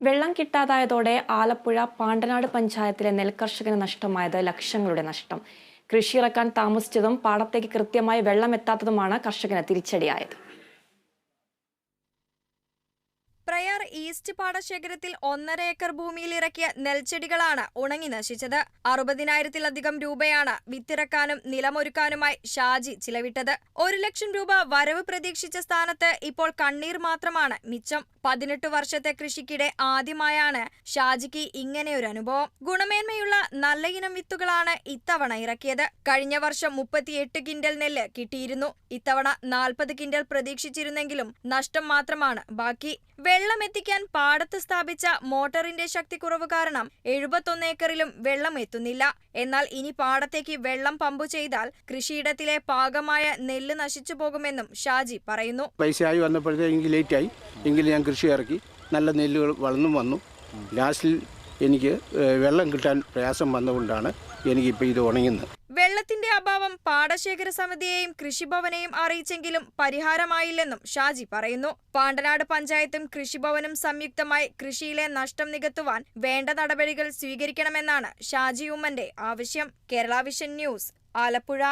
വെള്ളം കിട്ടാതായതോടെ ആലപ്പുഴ പാണ്ടനാട് പഞ്ചായത്തിലെ നെൽകർഷകന് നഷ്ടമായത് ലക്ഷങ്ങളുടെ നഷ്ടം. കൃഷിയിറക്കാൻ താമസിച്ചതും പാടത്തേക്ക് കൃത്യമായി വെള്ളം എത്താത്തതുമാണ് കർഷകന് തിരിച്ചടിയായത്. പ്രയാർ ഈസ്റ്റ് പാടശേഖരത്തിൽ ഒന്നര ഏക്കർ ഭൂമിയിൽ ഇറക്കിയ നെൽച്ചെടികളാണ് ഉണങ്ങി നശിച്ചത്. അറുപതിനായിരത്തിലധികം രൂപയാണ് വിത്തിറക്കാനും നിലമൊരുക്കാനുമായി ഷാജി ചിലവിട്ടത്. ഒരു ലക്ഷം രൂപ വരവ് പ്രതീക്ഷിച്ച സ്ഥാനത്ത് ഇപ്പോൾ കണ്ണീർ മാത്രമാണ് മിച്ചം. പതിനെട്ട് വർഷത്തെ കൃഷിക്കിടെ ആദ്യമായാണ് ഷാജിക്ക് ഇങ്ങനെയൊരു അനുഭവം. ഗുണമേന്മയുള്ള നല്ല ഇനം വിത്തുകളാണ് ഇത്തവണ ഇറക്കിയത്. കഴിഞ്ഞ വർഷം മുപ്പത്തിയെട്ട് കിൻഡൽ നെല്ല് കിട്ടിയിരുന്നു. ഇത്തവണ നാൽപ്പത് കിൻഡൽ പ്രതീക്ഷിച്ചിരുന്നെങ്കിലും നഷ്ടം മാത്രമാണ് ബാക്കി. വെള്ളം എത്തിക്കാൻ പാടത്ത് സ്ഥാപിച്ച മോട്ടറിന്റെ ശക്തിക്കുറവ് കാരണം എഴുപത്തൊന്ന് ഏക്കറിലും വെള്ളം എത്തുന്നില്ല. എന്നാൽ ഇനി പാടത്തേക്ക് വെള്ളം പമ്പ് ചെയ്താൽ കൃഷിയിടത്തിലെ പാകമായ നെല്ല് നശിച്ചു പോകുമെന്നും ഷാജി പറയുന്നു. പൈസയായി വന്നപ്പോഴത്തേക്ക് ലേറ്റായി എങ്കിലും ഞാൻ കൃഷി ഇറക്കി. നല്ല നെല്ലുകൾ വളർന്നും വന്നു. ലാസ്റ്റിൽ എനിക്ക് വെള്ളം കിട്ടാൻ പ്രയാസം വന്നുകൊണ്ടാണ് എനിക്കിപ്പോൾ ഇത് ഉണങ്ങുന്നത് വെള്ളത്തിന്റെ അഭാവം പാടശേഖര സമിതിയെയും കൃഷിഭവനെയും അറിയിച്ചെങ്കിലും പരിഹാരമായില്ലെന്നും ഷാജി പറയുന്നു. പാണ്ടനാട് പഞ്ചായത്തും കൃഷിഭവനും സംയുക്തമായി കൃഷിയിലെ നഷ്ടം നികത്തുവാൻ വേണ്ട നടപടികൾ സ്വീകരിക്കണമെന്നാണ് ഷാജി ഉമ്മന്റെ ആവശ്യം. Kerala vision news Alappuzha.